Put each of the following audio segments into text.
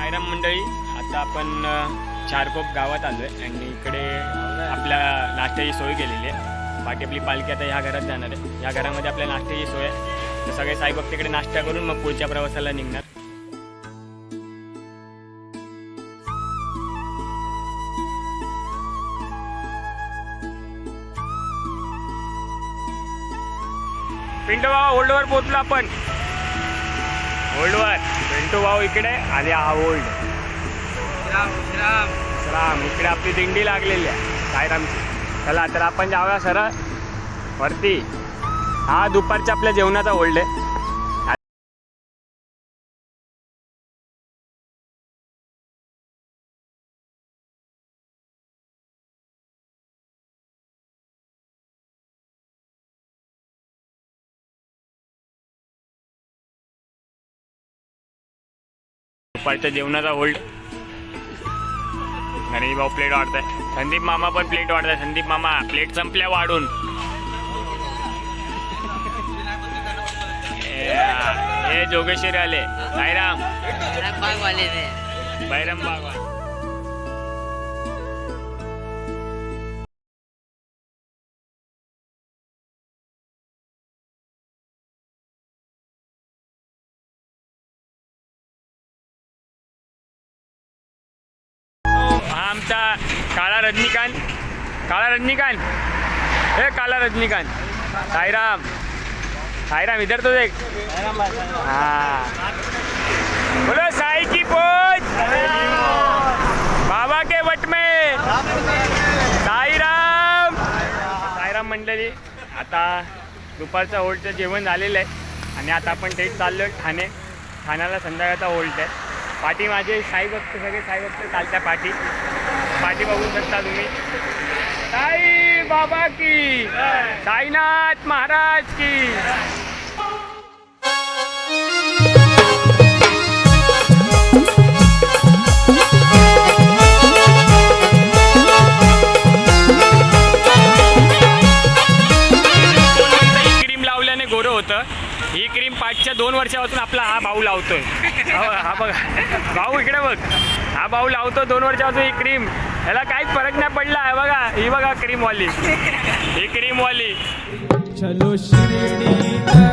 आयराम मंडळी आता आपण चारकोप गावात आलो आहे आणि इकडे आपल्या नाश्त्याची सोय केलेली आहे. बाकी आपली पालखी आता ह्या घरात जाणार आहे. या घरामध्ये आपल्या नाश्त्याची सोय आहे. तर सगळे साईबाब तिकडे नाश्ता करून मग पुढच्या प्रवासाला निघणार. पिंटू भाऊ ओल्डवर पोहोचलो आपण. ओल्डवर. पिंटू भाऊ इकडे आणि हा ओल्ड. राम इकडे आपली दिंडी लागलेली आहे. सायरामची चला तर आपण जाऊया सरळ. वरती. हा दुपारच्या आपल्या जेवणाचा ओल्ड आहे. दुपारच्या जेवणाचा होल्ड गणेश भाऊ प्लेट वाढताय. संदीप मामा पण प्लेट वाढताय. संदीप मामा प्लेट संपल्या वाढून. हे जोगेश्वरी आले. साईराम. बाग वाले ने बैरम बागवान आमचा काळा रजनीकांत. काळा रजनीकांत. हे काळा रजनीकांत. साईराम. साईराम इधर तो देख. हाँ. बोलो साई की पोच बाबा के वट में. साईराम. साईराम मंडळी आता दुपारचं होल्डचं जेवण झालेलं आहे आणि आता आपण तेच चाललो आहे ठाणे. ठाण्याला संध्याकाळचा होल्ड आहे. पाठी माझे साई भक्त सगळे साई भक्त चालत्या पाठी. पाठी बघू शकता तुम्ही. साई बाबा की. साईनाथ महाराज की. ही क्रीम लावल्याने गोरं होतं. ही क्रीम पाचच्या दोन वर्षापासून आपला हा भाऊ लावतोय. हा हा बघा भाऊ इकडे बघ. हा भाऊ लावतो दोन वर्षापासून ही क्रीम. ह्याला काहीच फरक नाही पडला. आहे बघा ही बघा क्रीमवाली ही क्रीमवाली चलो है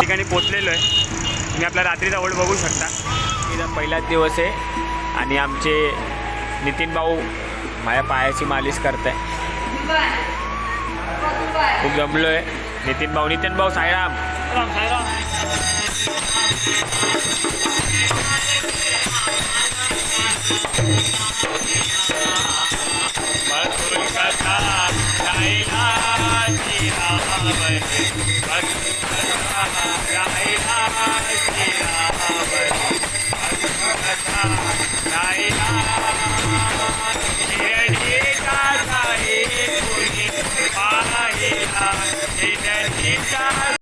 ठिकाणी पोचलेलो आहे तुम्ही आपला रात्रीचा ओढ बघू शकता. पहिलाच दिवस आहे आणि आमचे नितीन भाऊ माझ्या पायाची मालिश करताय खूप जमलो आहे नितीन भाऊ नितीन भाऊ साईराम तर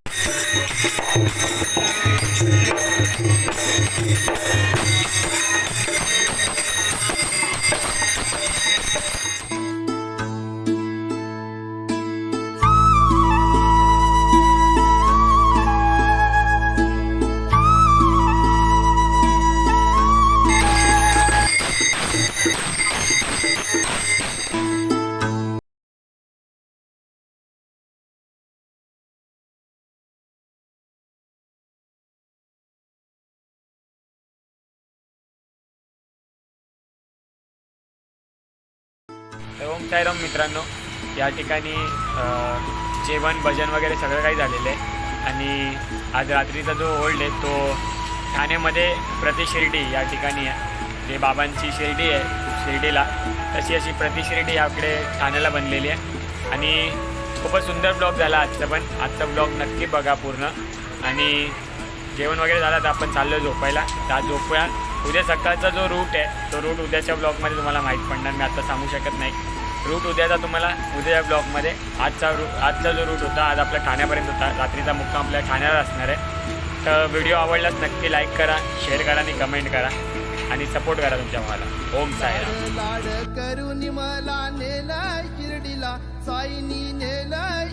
ओम साईराम मित्रांनो या ठिकाणी जेवण भजन वगैरे सगळं काही झालेलं आहे. आणि आज रात्रीचा जो ओल्ड आहे तो ठाण्यामध्ये प्रतिशिर्डी या ठिकाणी आहे. ते बाबांची शिर्डी आहे शिर्डीला तशी अशी प्रतिशिर्डी याकडे ठाण्याला बनलेली आहे. आणि खूपच सुंदर ब्लॉग झाला आजचा पण. आजचा ब्लॉग नक्की बघा पूर्ण. आणि जेवण वगैरे झालं तर आपण चाललो झोपायला. तर आज झोपूया. उद्या सकाळचा जो रूट आहे तो रूट उद्याच्या ब्लॉगमध्ये तुम्हाला माहीत पडणार. मी आता सांगू शकत नाही. रूट उद्याचा तुम्हाला उद्या ब्लॉकमध्ये. आजचा रू आजचा जो रूट होता आज आपल्या ठाण्यापर्यंत होता. रात्रीचा मुक्काम आपल्या ठाण्याला असणार आहे. तर व्हिडिओ आवडलाच नक्की लाईक करा शेअर करा आणि कमेंट करा. आणि सपोर्ट करा तुमच्या मला ओम साहेब लाड करून मला नेलं शिर्डीला. साईनी नेलं